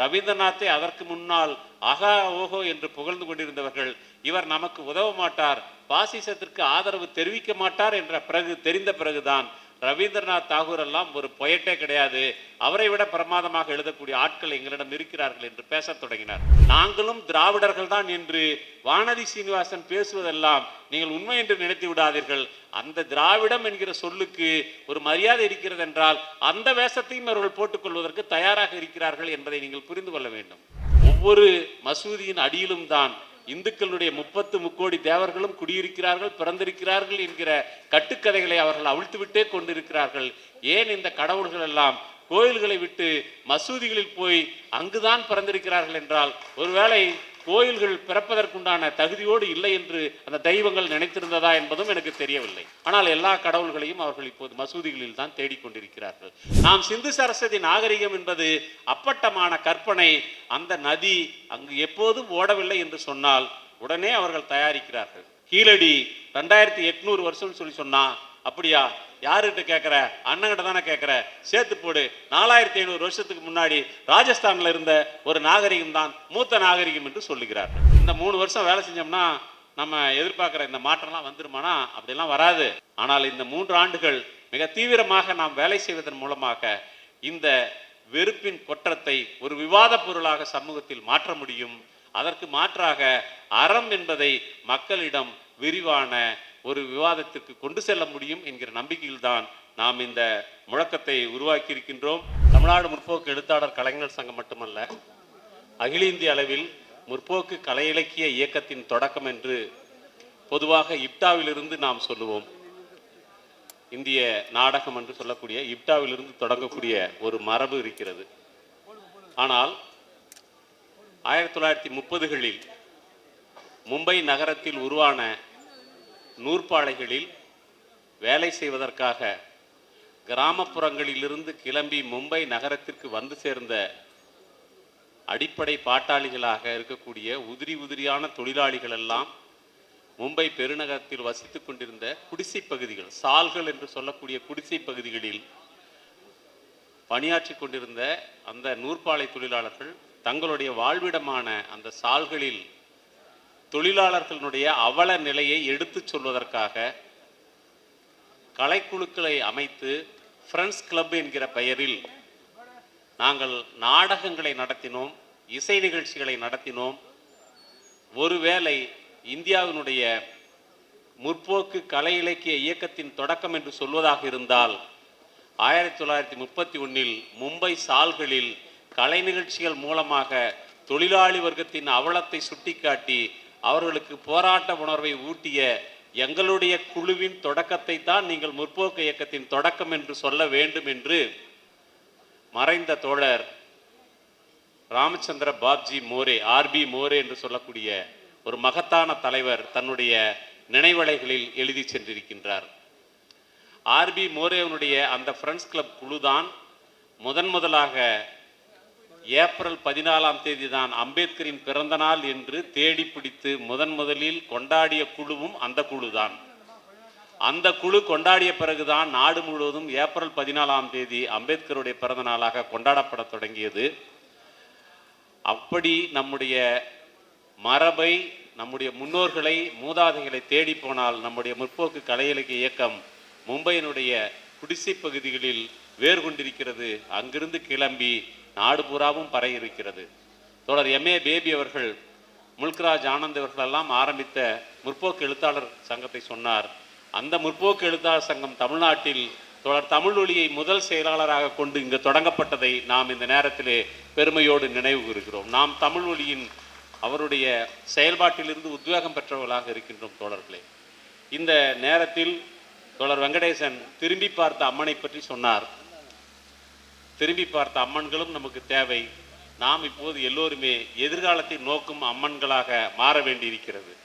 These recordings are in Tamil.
ரவீந்திரநாத்தை அதற்கு முன்னால் அகா ஓஹோ என்று புகழ்ந்து கொண்டிருந்தவர்கள் இவர் நமக்கு உதவ மாட்டார் பாசிசத்திற்கு ஆதரவு தெரிவிக்க மாட்டார் என்ற பிறகு தெரிந்த பிறகுதான் ரவீந்திரநாத் தாகூர் எல்லாம் ஒரு பொயட்டே கிடையாது. அவரை விட பிரமாதமாக எழுதக்கூடிய ஆட்கள் எங்களிடம் இருக்கிறார்கள் என்று பேசத் தொடங்கினார். நாங்களும் திராவிடர்கள் தான் என்று வானதி சீனிவாசன் பேசுவதெல்லாம் நீங்கள் உண்மை என்று நினைத்து விடாதீர்கள். அந்த திராவிடம் என்கிற சொல்லுக்கு ஒரு மரியாதை இருக்கிறது என்றால் அந்த வேஷத்தையும் அவர்கள் போட்டுக்கொள்வதற்கு தயாராக இருக்கிறார்கள் என்பதை நீங்கள் புரிந்து கொள்ள வேண்டும். ஒவ்வொரு மசூதியின் அடியிலும் தான் இந்துக்களுடைய முப்பத்து முக்கோடி தேவர்களும் குடியிருக்கிறார்கள் பிறந்திருக்கிறார்கள் என்கிற கட்டுக்கதைகளை அவர்கள் அவிழ்த்துவிட்டே கொண்டிருக்கிறார்கள். ஏன் இந்த கடவுள்கள் எல்லாம் கோயில்களை விட்டு மசூதிகளில் போய் அங்குதான் பிறந்திருக்கிறார்கள் என்றால் ஒருவேளை கோயில்கள் பிறப்பதற்குண்டான தகுதியோடு இல்லை என்று அந்த தெய்வங்கள் நினைத்திருந்ததா என்பதும் எனக்கு தெரியவில்லை. ஆனால் எல்லா கடவுள்களையும் அவர்கள் இப்போது மசூதிகளில் தான் தேடிக்கொண்டிருக்கிறார்கள் நாம் சிந்து சரஸ்வதி நாகரிகம் என்பது அப்பட்டமான கற்பனை. அந்த நதி அங்கு எப்போதும் ஓடவில்லை என்று சொன்னால் உடனே அவர்கள் தயாரிக்கிறார்கள். கீழடி ரெண்டாயிரத்தி எட்நூறு வருஷம்னு சொல்லி சொன்னா அப்படியா? யாருகிட்ட கேட்குற அண்ணங்கிட்ட தானே கேட்குற சேர்த்து போடு. நாலாயிரத்தி ஐநூறு வருஷத்துக்கு முன்னாடி ராஜஸ்தானில் இருந்த ஒரு நாகரிகம் தான் மூத்த நாகரிகம் என்று சொல்லுகிறார் இந்த மூணு வருஷம் வேலை செஞ்சோம்னா நம்ம எதிர்பார்க்குற இந்த மாற்றம்லாம் வந்துருமானா? அப்படிலாம் வராது. ஆனால் இந்த மூன்று ஆண்டுகள் மிக தீவிரமாக நாம் வேலை செய்வதன் மூலமாக இந்த வெறுப்பின் கொற்றத்தை ஒரு விவாத பொருளாக சமூகத்தில் மாற்ற முடியும். அதற்கு மாற்றாக அறம் என்பதை மக்களிடம் விரிவான ஒரு விவாதத்திற்கு கொண்டு செல்ல முடியும் என்கிற நம்பிக்கையில்தான் நாம் இந்த முழக்கத்தை உருவாக்கி இருக்கின்றோம் தமிழ்நாடு முற்போக்கு எழுத்தாளர் கலைஞர் சங்கம் மட்டுமல்ல அகில இந்திய அளவில் முற்போக்கு கலை இலக்கிய இயக்கத்தின் தொடக்கம் என்று பொதுவாக இப்டாவிலிருந்து நாம் சொல்லுவோம். இந்திய நாடகம் என்று சொல்லக்கூடிய இப்டாவிலிருந்து தொடங்கக்கூடிய ஒரு மரபு இருக்கிறது. ஆனால் ஆயிரத்தி தொள்ளாயிரத்தி முப்பதுகளில் மும்பை நகரத்தில் உருவான நூற்பாலைகளில் வேலை செய்வதற்காக கிராமப்புறங்களிலிருந்து கிளம்பி மும்பை நகரத்திற்கு வந்து சேர்ந்த அடிப்படை பாட்டாளிகளாக இருக்கக்கூடிய உதிரி உதிரியான தொழிலாளிகள் எல்லாம் மும்பை பெருநகரத்தில் வசித்து கொண்டிருந்த குடிசை பகுதிகள் சால்கள் என்று சொல்லக்கூடிய குடிசை பகுதிகளில் பணியாற்றி கொண்டிருந்த அந்த நூற்பாலை தொழிலாளர்கள் தங்களுடைய வாழ்விடமான அந்த சால்களில் தொழிலாளர்களுடைய அவல நிலையை எடுத்துச் சொல்வதற்காக கலைக்குழுக்களை அமைத்து ஃப்ரெண்ட்ஸ் கிளப் என்கிற பெயரில் நாங்கள் நாடகங்களை நடத்தினோம் இசை நிகழ்ச்சிகளை நடத்தினோம். ஒருவேளை இந்தியாவினுடைய முற்போக்கு கலை இலக்கிய இயக்கத்தின் தொடக்கம் என்று சொல்வதாக இருந்தால் ஆயிரத்தி தொள்ளாயிரத்தி முப்பத்தி ஒன்றில் மும்பை சால்களில் கலை நிகழ்ச்சிகள் மூலமாக தொழிலாளி வர்க்கத்தின் அவலத்தை சுட்டிக்காட்டி அவர்களுக்கு போராட்ட உணர்வை ஊட்டிய எங்களுடைய குழுவின் தொடக்கத்தை தான் நீங்கள் முற்போக்கு இயக்கத்தின் தொடக்கம் என்று சொல்ல வேண்டும் என்று மறைந்த தோழர் ராமச்சந்திர பாப்ஜி மோரே ஆர்பி மோரே என்று சொல்லக்கூடிய ஒரு மகத்தான தலைவர் தன்னுடைய நினைவலைகளில் எழுதி சென்றிருக்கின்றார். ஆர்பி மோரேவனுடைய அந்த ஃப்ரெண்ட்ஸ் கிளப் குழுதான் முதன் முதலாக ஏப்ரல் பதினாலாம் தேதி தான் அம்பேத்கரின் பிறந்த நாள் என்று தேடி பிடித்து முதன் முதலில் கொண்டாடிய குழுவும் அந்த குழு தான் அந்த குழு கொண்டாடிய பிறகுதான் நாடு முழுவதும் ஏப்ரல் பதினாலாம் தேதி அம்பேத்கருடைய பிறந்த நாளாக கொண்டாடப்பட தொடங்கியது. அப்படி நம்முடைய மரபை நம்முடைய முன்னோர்களை மூதாதைகளை தேடி போனால் நம்முடைய முற்போக்கு கலை இலக்கிய இயக்கம் மும்பையினுடைய குடிசை பகுதிகளில் வேர் கொண்டிருக்கிறது அங்கிருந்து கிளம்பி நாடு பூராவும் பரவி இருக்கிறது. தொடர் எம்ஏ பேபி அவர்கள் முல்க்ராஜ் ஆனந்த் அவர்களெல்லாம் ஆரம்பித்த முற்போக்கு எழுத்தாளர் சங்கத்தை சொன்னார். அந்த முற்போக்கு எழுத்தாளர் சங்கம் தமிழ்நாட்டில் தொடர் தமிழ் முதல் செயலாளராக கொண்டு இங்கு தொடங்கப்பட்டதை நாம் இந்த நேரத்திலே பெருமையோடு நினைவு கூறுகிறோம். நாம் தமிழ் அவருடைய செயல்பாட்டிலிருந்து உத்வேகம் பெற்றவர்களாக இருக்கின்றோம் தோழர்களே. இந்த நேரத்தில் தொடர் வெங்கடேசன் திரும்பி பார்த்த அம்மனை பற்றி சொன்னார். திரும்பி பார்த்த அம்மன்களும் நமக்கு தேவை. நாம் இப்போது எல்லோருமே எதிர்காலத்தை நோக்கும் அம்மன்களாக மாற வேண்டியிருக்கிறது.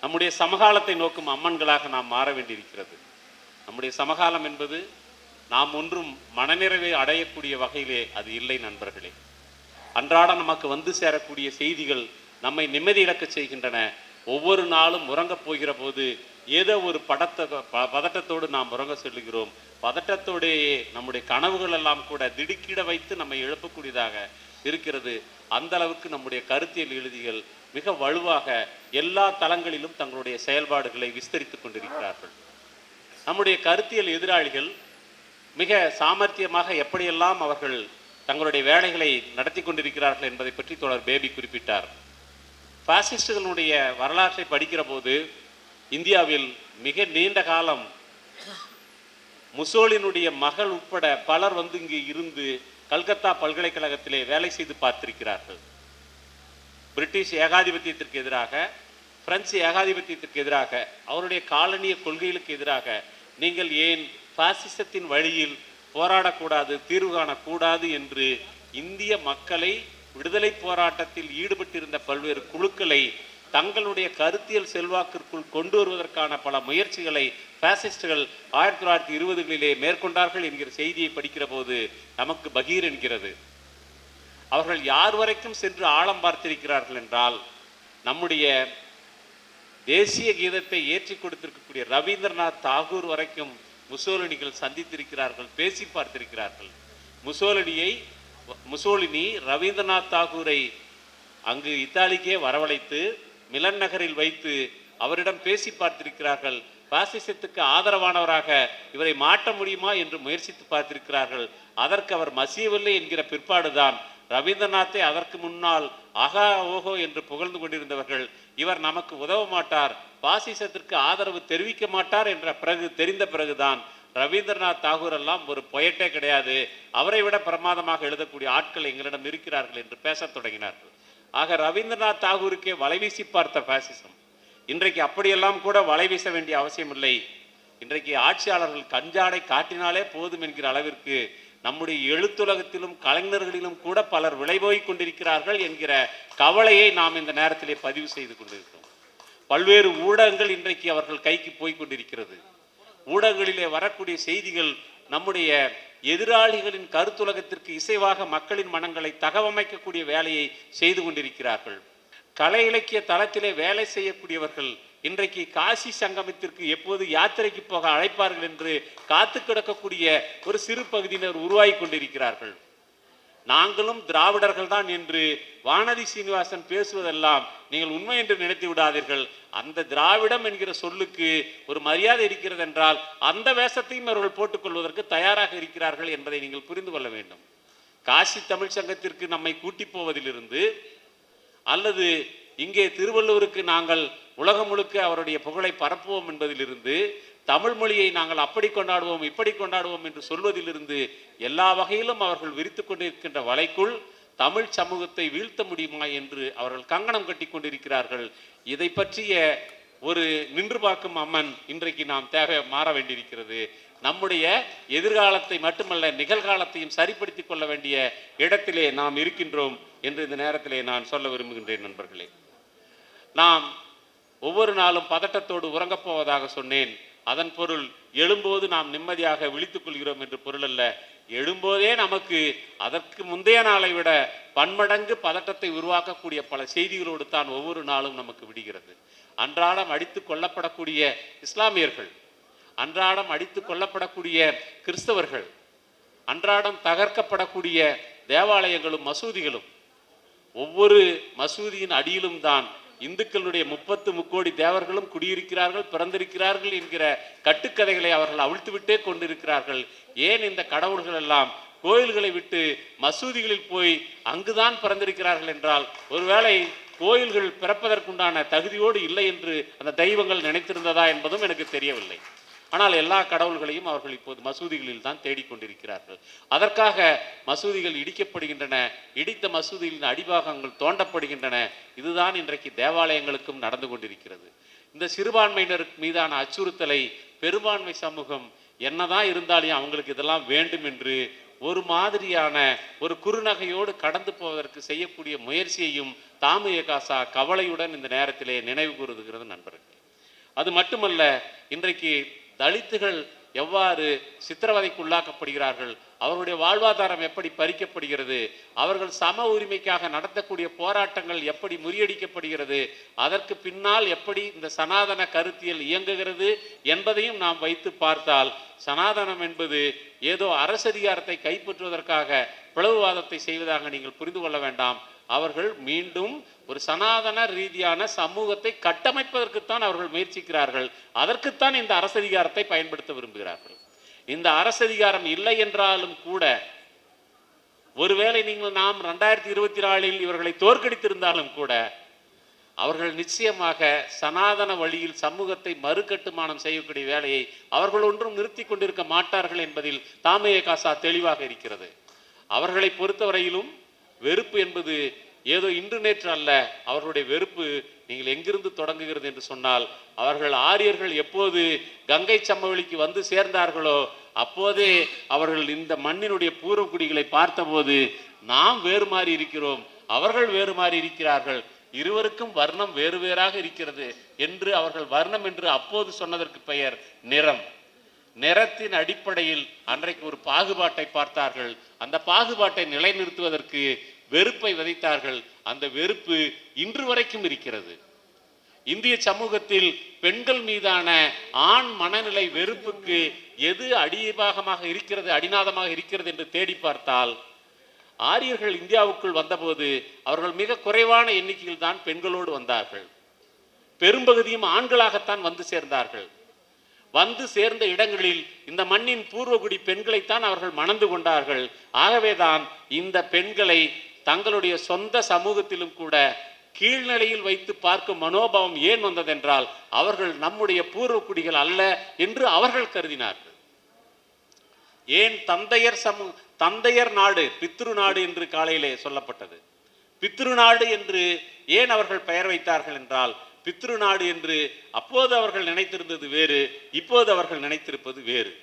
நம்முடைய சமகாலத்தை நோக்கும் அம்மன்களாக நாம் மாற வேண்டியிருக்கிறது. நம்முடைய சமகாலம் என்பது நாம் ஒன்றும் மனநிறைவை அடையக்கூடிய வகையிலே அது இல்லை நண்பர்களே. அன்றாட நமக்கு வந்து சேரக்கூடிய செய்திகள் நம்மை நிம்மதி இழக்க செய்கின்றன. ஒவ்வொரு நாளும் உறங்கப் போகிற போது ஏதோ ஒரு படத்தை ப- பதட்டத்தோடு நாம் உறங்க செல்கிறோம் பதட்டத்தோடையே நம்முடைய கனவுகள் எல்லாம் கூட திடுக்கிட வைத்து நம்மை எழுப்பக்கூடியதாக இருக்கிறது. அந்த அளவுக்கு நம்முடைய கருத்தியல் எழுதிகள் மிக வலுவாக எல்லா தளங்களிலும் தங்களுடைய செயல்பாடுகளை விஸ்தரித்துக் கொண்டிருக்கிறார்கள். நம்முடைய கருத்தியல் எதிராளிகள் மிக சாமர்த்தியமாக எப்படியெல்லாம் அவர்கள் தங்களுடைய வேலைகளை நடத்தி கொண்டிருக்கிறார்கள் என்பதை பற்றி தொடர் பேபி குறிப்பிட்டார். பாசிஸ்டுகளுடைய வரலாற்றை படிக்கிற போது இந்தியாவில் மிக நீண்ட காலம் முசோலினுடைய மகள் உட்பட பலர் வந்து இங்கு இருந்து கல்கத்தா பல்கலைக்கழகத்திலே வேலை செய்து பார்த்திருக்கிறார்கள். பிரிட்டிஷ் ஏகாதிபத்தியத்திற்கு எதிராக பிரெஞ்சு ஏகாதிபத்தியத்திற்கு எதிராக அவருடைய காலனிய கொள்கைகளுக்கு எதிராக நீங்கள் ஏன் பாசிசத்தின் வழியில் போராடக்கூடாது தீர்வு காணக்கூடாது என்று இந்திய மக்களை விடுதலை போராட்டத்தில் ஈடுபட்டிருந்த பல்வேறு குழுக்களை தங்களுடைய கருத்தியல் செல்வாக்கிற்குள் கொண்டு வருவதற்கான பல முயற்சிகளை பாசிஸ்டுகள் ஆயிரத்தி தொள்ளாயிரத்தி இருபதுகளிலே மேற்கொண்டார்கள் என்கிற செய்தியை படிக்கிற போது நமக்கு பகீர் என்கிறது. அவர்கள் யார் வரைக்கும் சென்று ஆழம் பார்த்திருக்கிறார்கள் என்றால் நம்முடைய தேசிய கீதத்தை ஏற்றி கொடுத்திருக்கக்கூடிய ரவீந்திரநாத் தாகூர் வரைக்கும் முசோலினிகள் சந்தித்திருக்கிறார்கள் பேசி பார்த்திருக்கிறார்கள். முசோலினியை முசோலினி ரவீந்திரநாத் தாகூரை அங்கு இத்தாலிக்கே வரவழைத்து மிலன் நகரில் வைத்து அவரிடம் பேசி பார்த்திருக்கிறார்கள். பாசிசத்துக்கு ஆதரவானவராக இவரை மாற்ற முடியுமா என்று முயற்சித்து பார்த்திருக்கிறார்கள். அதற்கு அவர் மசியவில்லை என்கிற பிற்பாடுதான். ரவீந்திரநாத்தை அதற்கு முன்னால் அகா ஓஹோ என்று புகழ்ந்து கொண்டிருந்தவர்கள் இவர் நமக்கு உதவ மாட்டார் பாசிசத்திற்கு ஆதரவு தெரிவிக்க மாட்டார் என்ற பிறகு தெரிந்த பிறகுதான் ரவீந்திரநாத் தாகூர் எல்லாம் ஒரு பொயட்டே கிடையாது. அவரை விட பிரமாதமாக எழுதக்கூடிய ஆட்கள் எங்களிடம் இருக்கிறார்கள் என்று பேசத் தொடங்கினார்கள். ஆக ரவீந்திரநாத் தாகூருக்கே வலைவீசி பார்த்த பாசிசம் இன்றைக்கு அப்படியெல்லாம் கூட வலை வீச வேண்டிய அவசியம் இல்லை இன்றைக்கு ஆட்சியாளர்கள் கஞ்சாடை காட்டினாலே போதும் என்கிற அளவிற்கு நம்முடைய எழுத்துலகத்திலும் கலைஞர்களிலும் கூட பலர் விளைபோய் கொண்டிருக்கிறார்கள் என்கிற கவலையை நாம் இந்த நேரத்திலே பதிவு செய்து கொண்டிருக்கிறோம். பல்வேறு ஊடகங்கள் இன்றைக்கு அவர்கள் கைக்கு போய் கொண்டிருக்கிறது. ஊடகங்களிலே வரக்கூடிய செய்திகள் நம்முடைய எதிராளிகளின் கருத்துலகத்திற்கு இசைவாக மக்களின் மனங்களை தகவமைக்கக்கூடிய வேலையை செய்து கொண்டிருக்கிறார்கள். கலை இலக்கிய தளத்திலே வேலை செய்யக்கூடியவர்கள் இன்றைக்கு காசி சங்கமத்திற்கு எப்போது யாத்திரைக்கு போக அழைப்பார்கள் என்று காத்து கிடக்கக்கூடிய ஒரு சிறு பகுதியினர் உருவாகி கொண்டிருக்கிறார்கள். நாங்களும் திராவிடர்கள் தான் என்று வானதி சீனிவாசன் பேசுவதெல்லாம் நீங்கள் உண்மை என்று நினைத்து விடாதீர்கள். அந்த திராவிடம் என்கிற சொல்லுக்கு ஒரு மரியாதை இருக்கிறது என்றால் அந்த வேஷத்தையும் அவர்கள் போட்டுக்கொள்வதற்கு தயாராக இருக்கிறார்கள் என்பதை நீங்கள் புரிந்து கொள்ள வேண்டும். காசி தமிழ் சங்கத்திற்கு நம்மை கூட்டி போவதிலிருந்து அல்லது இங்கே திருவள்ளுவருக்கு நாங்கள் உலகம் முழுக்க அவருடைய புகழை பரப்புவோம் என்பதிலிருந்து தமிழ் மொழியை நாங்கள் அப்படி கொண்டாடுவோம் இப்படி கொண்டாடுவோம் என்று சொல்வதிலிருந்து எல்லா வகையிலும் அவர்கள் விரித்து கொண்டிருக்கின்ற வலைக்குள் தமிழ் சமூகத்தை வீழ்த்த முடியுமா என்று அவர்கள் கங்கணம் கட்டி கொண்டிருக்கிறார்கள். இதை பற்றிய ஒரு நின்று பார்க்கும் அம்மன் இன்றைக்கு நாம் தேவை மாற வேண்டியிருக்கிறது. நம்முடைய எதிர்காலத்தை மட்டுமல்ல நிகழ்காலத்தையும் சரிப்படுத்திக் கொள்ள வேண்டிய இடத்திலே நாம் இருக்கின்றோம் என்று இந்த நேரத்திலே நான் சொல்ல விரும்புகின்றேன் நண்பர்களே. நாம் ஒவ்வொரு நாளும் பதட்டத்தோடு உறங்கப் போவதாக சொன்னேன். அதன் பொருள் எழும்போது நாம் நிம்மதியாக விழித்துக் கொள்கிறோம் என்று பொருள் அல்ல. எழும்போதே நமக்கு அதற்கு முந்தைய நாளை விட பன்மடங்கு பதட்டத்தை உருவாக்கக்கூடிய பல செய்திகளோடு தான் ஒவ்வொரு நாளும் நமக்கு விடுகிறது. அன்றாடம் அடித்து கொல்லப்படக்கூடிய இஸ்லாமியர்கள் அன்றாடம் அடித்து கொல்லப்படக்கூடிய கிறிஸ்தவர்கள் அன்றாடம் தகர்க்கப்படக்கூடிய தேவாலயங்களும் மசூதிகளும் ஒவ்வொரு மசூதியின் அடியிலும் தான் இந்துக்களுடைய முப்பத்து முக்கோடி தேவர்களும் குடியிருக்கிறார்கள் பிறந்திருக்கிறார்கள் என்கிற கட்டுக்கதைகளை அவர்கள் அவிழ்த்துவிட்டே கொண்டிருக்கிறார்கள். ஏன் இந்த கடவுள்கள் எல்லாம் கோயில்களை விட்டு மசூதிகளில் போய் அங்குதான் பிறந்திருக்கிறார்கள் என்றால் ஒருவேளை கோயில்கள் பிறப்பதற்குண்டான தகுதியோடு இல்லை என்று அந்த தெய்வங்கள் நினைத்திருந்ததா என்பதும் எனக்கு தெரியவில்லை. ஆனால் எல்லா கடவுள்களையும் அவர்கள் இப்போது மசூதிகளில் தான் தேடிக்கொண்டிருக்கிறார்கள். அதற்காக மசூதிகள் இடிக்கப்படுகின்றன இடித்த மசூதிகளின் அடிபாகங்கள் தோண்டப்படுகின்றன. இதுதான் இன்றைக்கு தேவாலயங்களுக்கும் நடந்து கொண்டிருக்கிறது. இந்த சிறுபான்மையினர் மீதான அச்சுறுத்தலை பெரும்பான்மை சமூகம் என்னதான் இருந்தாலும் அவங்களுக்கு இதெல்லாம் வேண்டும் என்று ஒரு மாதிரியான ஒரு குறுநகையோடு கடந்து போவதற்கு செய்யக்கூடிய முயற்சியையும் தாமு ஏகாசா கவலையுடன் இந்த நேரத்திலே நினைவு கூறுகிறது நண்பர்கள். அது மட்டுமல்ல இன்றைக்கு தலித்துகள் எவ்வாறு சித்திரவதைக்கு உள்ளாக்கப்படுகிறார்கள் அவருடைய வாழ்வாதாரம் எப்படி பறிக்கப்படுகிறது? அவர்கள் சம உரிமைக்காக நடத்தக்கூடிய போராட்டங்கள் எப்படி முறியடிக்கப்படுகிறது? அதற்கு பின்னால் எப்படி இந்த சனாதன கருத்தியல் இயங்குகிறது என்பதையும் நாம் வைத்து பார்த்தால் சனாதனம் என்பது ஏதோ அரசதிகாரத்தை கைப்பற்றுவதற்காக பிளவுவாதத்தை செய்வதாக நீங்கள் புரிந்து கொள்ள வேண்டாம். அவர்கள் மீண்டும் ஒரு சனாதன ரீதியான சமூகத்தை கட்டமைப்பதற்குத்தான் அவர்கள் முயற்சிக்கிறார்கள். அதற்குத்தான் இந்த அரசதிகாரத்தை பயன்படுத்த விரும்புகிறார்கள். இந்த அரசதிகாரம் இல்லை என்றாலும் கூட ஒருவேளை நீங்கள் நாம் ரெண்டாயிரத்தி இருபத்தி நாலில் இவர்களை தோற்கடித்திருந்தாலும் கூட அவர்கள் நிச்சயமாக சனாதன வழியில் சமூகத்தை மறுகட்டுமானம் செய்யக்கூடிய வேலையை அவர்கள் ஒன்றும் நிறுத்தி கொண்டிருக்க மாட்டார்கள் என்பதில் தாமைய காசா தெளிவாக இருக்கிறது. அவர்களை பொறுத்தவரையிலும் வெறுப்பு என்பது ஏதோ இன்று நேற்று அல்ல. அவர்களுடைய வெறுப்பு நீங்கள் எங்கிருந்து தொடங்குகிறது என்று சொன்னால் அவர்கள் ஆரியர்கள் எப்போது கங்கை சமவெளிக்கு வந்து சேர்ந்தார்களோ அப்போதே அவர்கள் இந்த மண்ணினுடைய பூர்வக்குடிகளை பார்த்தபோது நாம் வேறு மாறி இருக்கிறோம் அவர்கள் வேறு மாறி இருக்கிறார்கள் இருவருக்கும் வர்ணம் வேறு வேறாக இருக்கிறது என்று அவர்கள் வர்ணம் என்று அப்போது சொன்னதற்கு பெயர் நிறம். நிறத்தின் அடிப்படையில் அன்றைக்கு ஒரு பாகுபாட்டை பார்த்தார்கள். அந்த பாகுபாட்டை நிலைநிறுத்துவதற்கு வெறுப்பை விதைத்தார்கள். அந்த வெறுப்பு இன்று வரைக்கும் இருக்கிறது. இந்திய சமூகத்தில் பெண்கள் மீதான ஆண் மனநிலை வெறுப்புக்கு எது அடிபாகமாக இருக்கிறது அடிநாதமாக இருக்கிறது என்று தேடி பார்த்தால் ஆரியர்கள் இந்தியாவுக்குள் வந்தபோது அவர்கள் மிக குறைவான எண்ணிக்கையில் தான் பெண்களோடு வந்தார்கள். பெரும்பகுதியும் ஆண்களாகத்தான் வந்து சேர்ந்தார்கள். வந்து சேர்ந்த இடங்களில் இந்த மண்ணின் பூர்வகுடி பெண்களைத்தான் அவர்கள் மணந்து கொண்டார்கள். ஆகவேதான் இந்த பெண்களை தங்களுடைய சொந்த சமூகத்திலும் கூட கீழ்நிலையில் வைத்து பார்க்கும் மனோபாவம் ஏன் வந்ததென்றால் அவர்கள் நம்முடைய பூர்வக்குடிகள் அல்ல என்று அவர்கள் கருதினார்கள். ஏன் தந்தையர் சமூ தந்தையர் நாடு பித்ரு நாடு என்று காலையிலே சொல்லப்பட்டது. பித்ரு நாடு என்று ஏன் அவர்கள் பெயர் வைத்தார்கள் என்றால் பித்ரு நாடு என்று அப்போது அவர்கள் நினைத்திருந்தது வேறு இப்போது அவர்கள் நினைத்திருப்பது வேறு.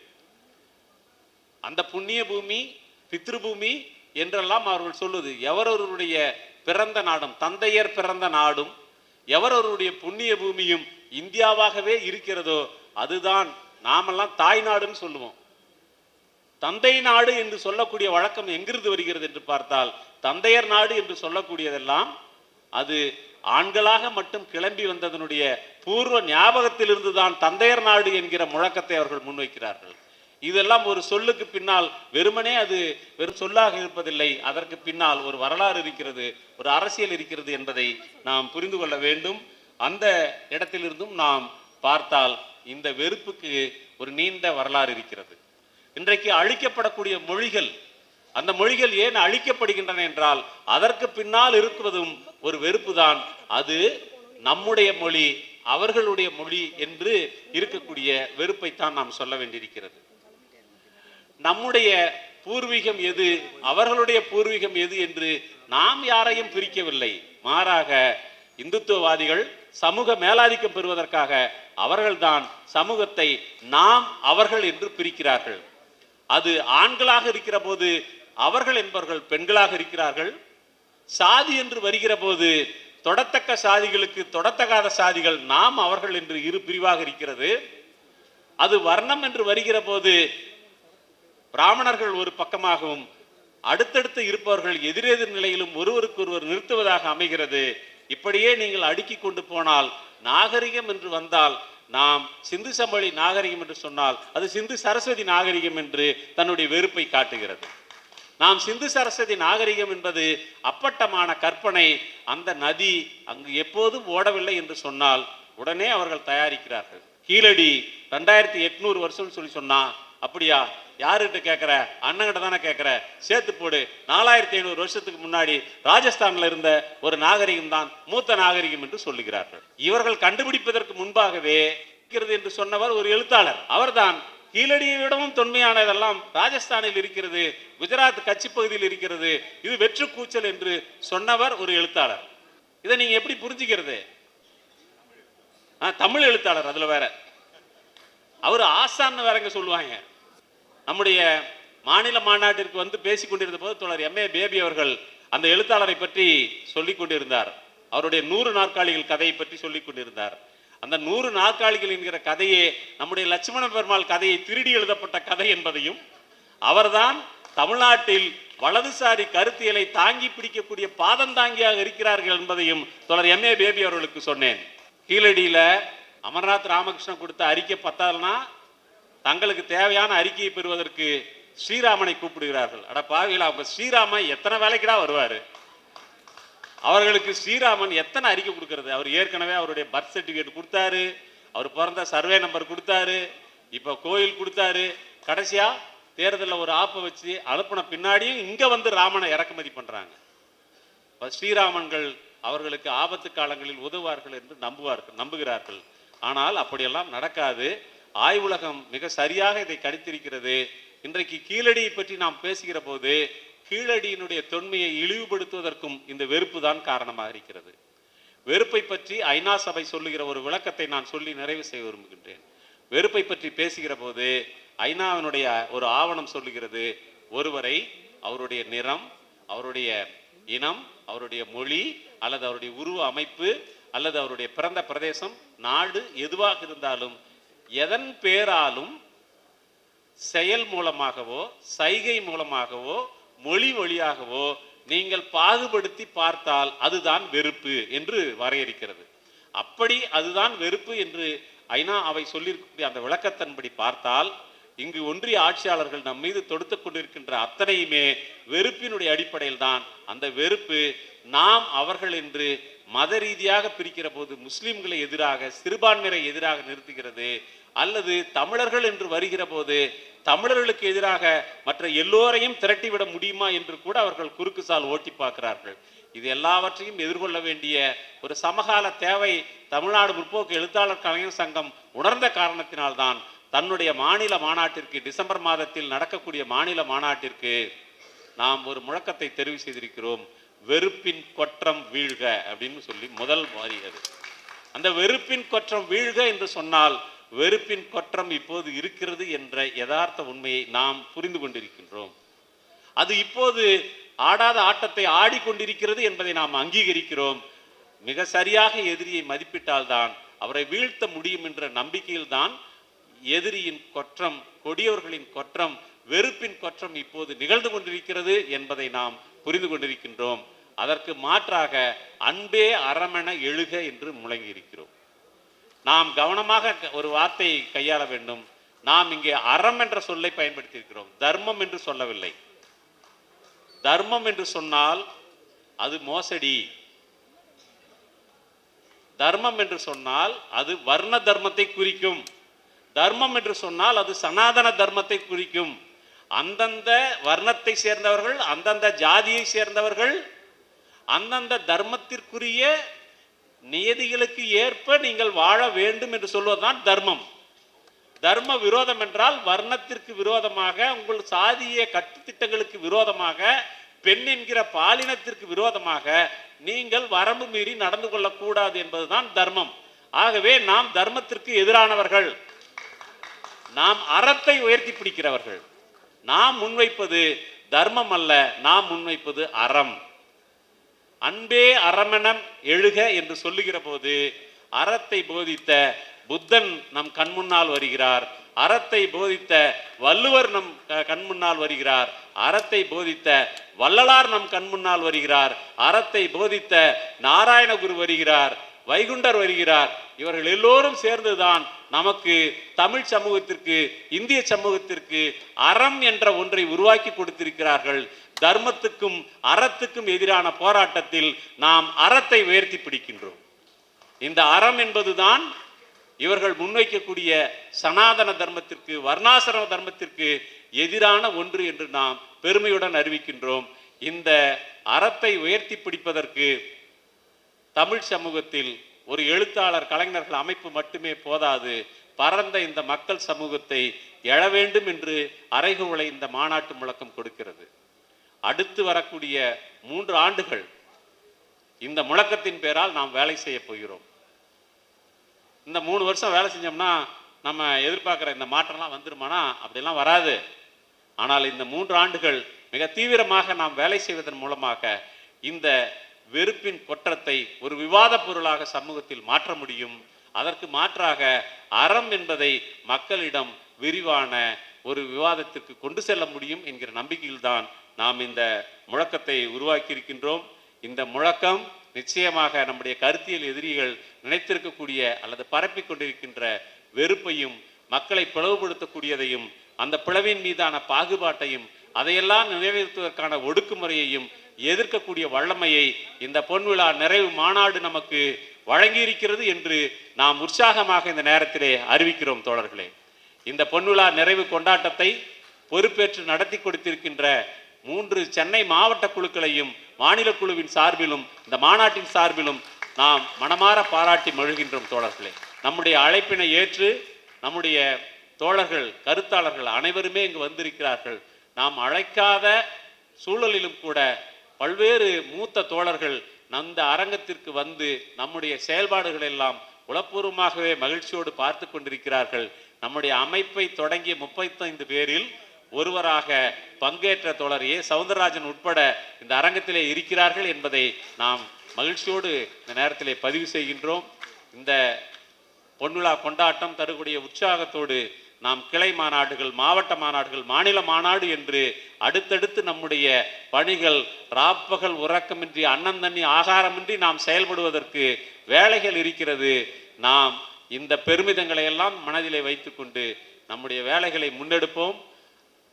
அந்த புண்ணிய பூமி பித்ரு பூமி என்றெல்லாம் அவர்கள் சொல்லுது எவரொருடைய பிறந்த நாடும் தந்தையர் பிறந்த நாடும் எவரொருடைய புண்ணிய பூமியும் இந்தியாவாகவே இருக்கிறதோ அதுதான் நாமெல்லாம் தாய் நாடுன்னு சொல்லுவோம். தந்தை நாடு என்று சொல்லக்கூடிய வழக்கம் எங்கிருந்து வருகிறது என்று பார்த்தால் தந்தையர் நாடு என்று சொல்லக்கூடியதெல்லாம் அது ஆண்களாக மட்டும் கிளம்பி வந்ததனுடைய பூர்வ ஞாபகத்திலிருந்து தான் தந்தையர் நாடு என்கிற முழக்கத்தை அவர்கள் முன்வைக்கிறார்கள். இதெல்லாம் ஒரு சொல்லுக்கு பின்னால் வெறுமனே அது வெறும் சொல்லாக இருப்பதில்லை. அதற்கு பின்னால் ஒரு வரலாறு இருக்கிறது ஒரு அரசியல் இருக்கிறது என்பதை நாம் புரிந்து கொள்ள வேண்டும். அந்த இடத்திலிருந்தும் நாம் பார்த்தால் இந்த வெறுப்புக்கு ஒரு நீண்ட வரலாறு இருக்கிறது. இன்றைக்கு அழிக்கப்படக்கூடிய மொழிகள் அந்த மொழிகள் ஏன் அழிக்கப்படுகின்றன என்றால் அதற்கு பின்னால் இருக்குவதும் ஒரு வெறுப்பு தான் அது நம்முடைய மொழி அவர்களுடைய மொழி என்று இருக்கக்கூடிய வெறுப்பைத்தான் நாம் சொல்ல வேண்டியிருக்கிறது. நம்முடைய பூர்வீகம் எது அவர்களுடைய பூர்வீகம் எது என்று நாம் யாரையும் பிரிக்கவில்லை. மாறாக இந்துத்துவவாதிகள் சமூக மேலாதிக்கம் பெறுவதற்காக அவர்கள்தான் சமூகத்தை நாம் அவர்கள் என்று பிரிக்கிறார்கள். அது ஆண்களாக இருக்கிற போது அவர்கள் என்பவர்கள் பெண்களாக இருக்கிறார்கள். சாதி என்று வருகிற போது தொடத்தக்க சாதிகளுக்கு தொடத்தகாத சாதிகள் நாம் அவர்கள் என்று இரு பிரிவாக இருக்கிறது. அது வர்ணம் என்று வருகிற போது பிராமணர்கள் ஒரு பக்கமாகவும் அடுத்தடுத்து இருப்பவர்கள் எதிரெதிர் நிலையிலும் ஒருவருக்கொருவர் நிறுத்துவதாக அமைகிறது. இப்படியே நீங்கள் அடுக்கி கொண்டு போனால் நாகரிகம் என்று வந்தால் நாம் சிந்து சம்பளி நாகரிகம் என்று சொன்னால் அது சிந்து சரஸ்வதி நாகரிகம் என்று தன்னுடைய வெறுப்பை காட்டுகிறது. நாம் சிந்து சரஸ்வதி நாகரிகம் என்பது அப்பட்டமான கற்பனை. அந்த நதி அங்கு எப்போதும் ஓடவில்லை என்று சொன்னால் உடனே அவர்கள் தயாரிக்கிறார்கள். கீழடி ரெண்டாயிரத்தி எட்நூறு வருஷம் சொல்லி சொன்னா அப்படியா? யாருகிட்ட கேட்குற? அண்ணங்கிட்ட தானே கேட்குற? சேர்த்து போடு. நாலாயிரத்தி ஐநூறு வருஷத்துக்கு முன்னாடி ராஜஸ்தானில் இருந்த ஒரு நாகரிகம் தான் மூத்த நாகரிகம் என்று சொல்லுகிறார்கள். இவர்கள் கண்டுபிடிப்பதற்கு முன்பாகவே இருக்கிறது என்று சொன்னவர் ஒரு எழுத்தாளர். அவர்தான் கீழடியை விடவும் தொன்மையானதெல்லாம் ராஜஸ்தானில் இருக்கிறது குஜராத் கட்சி பகுதியில் இருக்கிறது. இது வெற்று கூச்சல் என்று சொன்னவர் ஒரு எழுத்தாளர். இதை நீங்க எப்படி புரிஞ்சுக்கிறது? தமிழ் எழுத்தாளர் அதுல வேற. அவர் ஆசான்னு வேறங்க சொல்லுவாங்க. நம்முடைய மாநில மாநாட்டிற்கு வந்து பேசிக் கொண்டிருந்த போது தோழர் எம்ஏ பேபி அவர்கள் அந்த எழுத்தாளரை பற்றி சொல்லிக் கொண்டிருந்தார். அவருடைய நூறு நாற்காலிகள் கதையை பற்றி சொல்லிக் கொண்டிருந்தார். அந்த நூறு நாற்காலிகள் என்கிற கதையே நம்முடைய லட்சுமண பெருமாள் கதையை திருடி எழுதப்பட்ட கதை என்பதையும் அவர்தான் தமிழ்நாட்டில் வலதுசாரி கருத்தியலை தாங்கி பிடிக்கக்கூடிய பாதந்தாங்கியாக இருக்கிறார்கள் என்பதையும் தொடர் எம்ஏ பேபி அவர்களுக்கு சொன்னேன். கீழடியில அமர்நாத் ராமகிருஷ்ணன் கொடுத்த அறிக்கை பத்தாதுன்னா தங்களுக்கு தேவையான அறிக்கையை பெறுவதற்கு ஸ்ரீராமனை கூப்பிடுகிறார்கள். அட பாவியில் அவங்க ஸ்ரீராமன் எத்தனை வேலைக்குடா வருவார்? அவர்களுக்கு ஸ்ரீராமன் எத்தனை அறிக்கை கொடுக்கறது? அவர் ஏற்கனவே அவருடைய பர்த் சர்டிஃபிகேட் கொடுத்தாரு. அவர் பிறந்த சர்வே நம்பர் கொடுத்தாரு. இப்போ கோயில் கொடுத்தாரு. கடைசியாக தேர்தலில் ஒரு ஆப்பை வச்சு அனுப்பின பின்னாடியும் இங்கே வந்து ராமனை இறக்குமதி பண்ணுறாங்க இப்போ ஸ்ரீராமன்கள் அவர்களுக்கு ஆபத்து காலங்களில் உதவுவார்கள் என்று நம்புவார்கள் நம்புகிறார்கள். ஆனால் அப்படியெல்லாம் நடக்காது. ஆய்வுலகம் மிக சரியாக இதை கணித்திருக்கிறது. இன்றைக்கு கீழடியை பற்றி நாம் பேசுகிற போது கீழடியினுடைய தொன்மையை இழிவுபடுத்துவதற்கும் இந்த வெறுப்பு தான் காரணமாக இருக்கிறது. வெறுப்பை பற்றி ஐநா சபை சொல்லுகிற ஒரு விளக்கத்தை நான் சொல்லி நிறைவு செய்ய விரும்புகின்றேன். வெறுப்பை பற்றி பேசுகிற போது ஐநாவினுடைய ஒரு ஆவணம் சொல்லுகிறது ஒருவரை அவருடைய நிறம் அவருடைய இனம் அவருடைய மொழி அல்லது அவருடைய உருவ அமைப்பு அல்லது அவருடைய பிறந்த பிரதேசம் நாடு எதுவாக இருந்தாலும் எதன் பேராலும் செயல் மூலமாகவோ சைகை மூலமாகவோ மொழி வழியாகவோ நீங்கள் பாகுபடுத்தி பார்த்தால் அதுதான் வெறுப்பு என்று வரையறுக்கிறது. அப்படி அதுதான் வெறுப்பு என்று ஐநா அவை சொல்லியிருக்கக்கூடிய அந்த விளக்கத்தின்படி பார்த்தால் இங்கு ஒன்றிய ஆட்சியாளர்கள் நம் மீது தொடுத்து கொண்டிருக்கின்ற அத்தனையுமே வெறுப்பினுடைய அடிப்படையில் தான். அந்த வெறுப்பு நாம் அவர்கள் என்று மத ரீதியாக பிரிக்கிற போது முஸ்லிம்களை எதிராக சிறுபான்மையை எதிராக நிறுத்துகிறது. அல்லது தமிழர்கள் என்று வருகிற போது தமிழர்களுக்கு எதிராக மற்ற எல்லோரையும் திரட்டிவிட முடியுமா என்று கூட அவர்கள் குறுக்கு சால் ஓட்டி பார்க்கிறார்கள். இது எல்லாவற்றையும் எதிர்கொள்ள வேண்டிய ஒரு சமகால தேவை தமிழ்நாடு முற்போக்கு எழுத்தாளர் கலைஞர் சங்கம் உணர்ந்த காரணத்தினால்தான் தன்னுடைய மாநில மாநாட்டிற்கு டிசம்பர் மாதத்தில் நடக்கக்கூடிய மாநில மாநாட்டிற்கு நாம் ஒரு முழக்கத்தை தெரிவு செய்திருக்கிறோம். வெறுப்பின் கொற்றம் வீழ்க அப்படின்னு சொல்லி முதல் வரி அந்த வெறுப்பின் கொற்றம் வீழ்க என்று சொன்னால் வெறுப்பின் கொற்றம் இப்போது இருக்கிறது என்ற யதார்த்த உண்மையை நாம் புரிந்து கொண்டிருக்கின்றோம். அது இப்போது ஆடாத ஆட்டத்தை ஆடிக்கொண்டிருக்கிறது என்பதை நாம் அங்கீகரிக்கிறோம். மிக சரியாக எதிரியை மதிப்பிட்டால்தான் அவரை வீழ்த்த முடியும் என்ற நம்பிக்கையில்தான் எதிரியின் கொற்றம் கொடியவர்களின் கொற்றம் வெறுப்பின் கொற்றம் இப்போது நிகழ்ந்து கொண்டிருக்கிறது என்பதை நாம் புரிந்து கொண்டிருக்கின்றோம். அதற்கு மாற்றாக அன்பே அறமென எழுக என்று முழங்கி இருக்கிறோம் நாம் கவனமாக ஒரு வார்த்தையை கையாள வேண்டும். நாம் இங்கே அறம் என்ற சொல்லை பயன்படுத்தி இருக்கிறோம் தர்மம் என்று சொல்லவில்லை. தர்மம் என்று சொன்னால் அது மோசடி. தர்மம் என்று சொன்னால் அது வர்ண தர்மத்தை குறிக்கும். தர்மம் என்று சொன்னால் அது சனாதன தர்மத்தை குறிக்கும். அந்தந்த வர்ணத்தை சேர்ந்தவர்கள் அந்தந்த ஜாதியை சேர்ந்தவர்கள் அந்தந்த தர்மத்திற்குரிய நியதிகளுக்கு ஏற்ப நீங்கள் வாழ வேண்டும் என்று சொல்வதுதான் தர்மம். தர்ம விரோதம் என்றால் வர்ணத்திற்கு விரோதமாக உங்கள் சாதிய கட்டுத்திட்டங்களுக்கு விரோதமாக பெண் என்கிற பாலினத்திற்கு விரோதமாக நீங்கள் வரம்பு மீறி நடந்து கொள்ளக்கூடாது என்பதுதான் தர்மம். ஆகவே நாம் தர்மத்திற்கு எதிரானவர்கள். நாம் அறத்தை உயர்த்தி பிடிக்கிறவர்கள். நாம் முன்வைப்பது தர்மம் அல்ல நாம் முன்வைப்பது அறம். அன்பே அரமணம் எழுக என்று சொல்லுகிற போது அறத்தை போதித்த புத்தன் நம் கண்முன்னால் வருகிறார். அறத்தை போதித்த வள்ளுவர் நம் க- கண்முன்னால் வருகிறார். அறத்தை போதித்த வள்ளலார் நம் கண்முன்னால் வருகிறார். அறத்தை போதித்த நாராயணகுரு வருகிறார். வைகுண்டர் வருகிறார். இவர்கள் எல்லோரும் சேர்ந்துதான் நமக்கு தமிழ் சமூகத்திற்கு இந்திய சமூகத்திற்கு அறம் என்ற ஒன்றை உருவாக்கி கொடுத்திருக்கிறார்கள். தர்மத்துக்கும் அறத்துக்கும் எதிரான போராட்டத்தில் நாம் அறத்தை உயர்த்தி பிடிக்கின்றோம். இந்த அறம் என்பதுதான் இவர்கள் முன்வைக்கக்கூடிய சனாதன தர்மத்திற்கு வர்ணாசிரம தர்மத்திற்கு எதிரான ஒன்று என்று நாம் பெருமையுடன் அறிவிக்கின்றோம். இந்த அறத்தை உயர்த்தி பிடிப்பதற்கு தமிழ் சமூகத்தில் ஒரு எழுத்தாளர் கலைஞர்கள் அமைப்பு மட்டுமே போதாது. பரந்த இந்த மக்கள் சமூகத்தை எழ வேண்டும் என்று அறைகூவலை இந்த மாநாட்டு முழக்கம் கொடுக்கிறது. அடுத்து வரக்கூடிய மூன்று ஆண்டுகள் இந்த முழக்கத்தின் பேரால் நாம் வேலை செய்ய போகிறோம். இந்த மூணு வருஷம் வேலை செஞ்சோம்னா நம்ம எதிர்பார்க்குற இந்த மாற்றம்லாம் வந்துருமானா? அப்படிலாம் வராது. ஆனால் இந்த மூன்று ஆண்டுகள் மிக தீவிரமாக நாம் வேலை செய்வதன் மூலமாக இந்த வெறுப்பின் கொற்றத்தை ஒரு விவாத பொருளாக சமூகத்தில் மாற்ற முடியும். அதற்கு மாற்றாக அறம் என்பதை மக்களிடம் விரிவான ஒரு விவாதத்திற்கு கொண்டு செல்ல முடியும் என்கிற நம்பிக்கையில்தான் நாம் இந்த முழக்கத்தை உருவாக்கியிருக்கின்றோம். இந்த முழக்கம் நிச்சயமாக நம்முடைய கருத்தியல் எதிரிகள் நினைத்திருக்கக்கூடிய அல்லது பரப்பிக் கொண்டிருக்கின்ற வெறுப்பையும் மக்களை பிளவுபடுத்தக்கூடியதையும் அந்த பிளவின் மீதான பாகுபாட்டையும் அதையெல்லாம் நிறைவேற்றுவதற்கான ஒடுக்குமுறையையும் எதிர்க்கக்கூடிய வல்லமையை இந்த பொன்விழா நிறைவு மாநாடு நமக்கு வழங்கியிருக்கிறது என்று நாம் உற்சாகமாக இந்த நேரத்திலே அறிவிக்கிறோம் தோழர்களே. இந்த பொன்விழா நிறைவு கொண்டாட்டத்தை பொறுப்பேற்று நடத்தி கொடுத்திருக்கின்ற மூன்று சென்னை மாவட்ட குழுக்களையும் மாநில குழுவின் சார்பிலும் இந்த மாநாட்டின் சார்பிலும் நாம் மனமாற பாராட்டி மழுகின்றோம் தோழர்களே. நம்முடைய அழைப்பினை ஏற்று நம்முடைய தோழர்கள் கருத்தாளர்கள் அனைவருமே இங்கு வந்திருக்கிறார்கள். நாம் அழைக்காத சூழலிலும் கூட பல்வேறு மூத்த தோழர்கள் அந்த அரங்கத்திற்கு வந்து நம்முடைய செயல்பாடுகள் எல்லாம் உளப்பூர்வமாகவே மகிழ்ச்சியோடு பார்த்து கொண்டிருக்கிறார்கள். நம்முடைய அமைப்பை தொடங்கிய முப்பத்தைந்து பேரில் ஒருவராக பங்கேற்ற தோழர் ஏ சவுந்தரராஜன் உட்பட இந்த அரங்கத்திலே இருக்கிறார்கள் என்பதை நாம் மகிழ்ச்சியோடு இந்த நேரத்திலே பதிவு செய்கின்றோம். இந்த பொன்விழா கொண்டாட்டம் தரக்கூடிய உற்சாகத்தோடு நாம் கிளை மாநாடுகள் மாவட்ட மாநாடுகள் மாநில மாநாடு என்று அடுத்தடுத்து நம்முடைய பணிகள் ராப்பகல் உறக்கமின்றி அன்னந்தண்ணி ஆகாரமின்றி நாம் செயல்படுவதற்கு வேலைகள் இருக்கிறது. நாம் இந்த பெருமிதங்களை எல்லாம் மனதிலே வைத்துக்கொண்டு நம்முடைய வேலைகளை முன்னெடுப்போம்.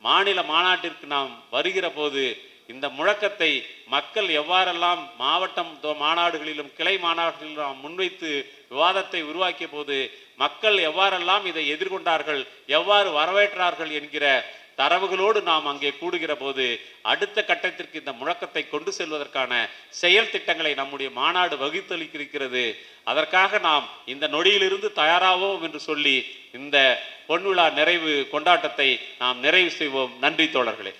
மாநில மாநாட்டிற்கு நாம் வருகிற போது இந்த முழக்கத்தை மக்கள் எவ்வாறெல்லாம் மாவட்டம் மாநாடுகளிலும் கிளை மாநாடுகளிலும் நாம் முன்வைத்து விவாதத்தை உருவாக்கிய போது மக்கள் எவ்வாறெல்லாம் இதை எதிர்கொண்டார்கள் எவ்வாறு வரவேற்றார்கள் என்கிற தரவுகளோடு நாம் அங்கே கூடுகிற போது அடுத்த கட்டத்திற்கு இந்த முழக்கத்தை கொண்டு செல்வதற்கான செயல் திட்டங்களை நம்முடைய மாநாடு வகுத்தளிக்கிறது அதற்காக நாம் இந்த நொடியிலிருந்து தயாராவோம் என்று சொல்லி இந்த பொன்விழா நிறைவு கொண்டாட்டத்தை நாம் நிறைவு செய்வோம். நன்றி தோழர்களே.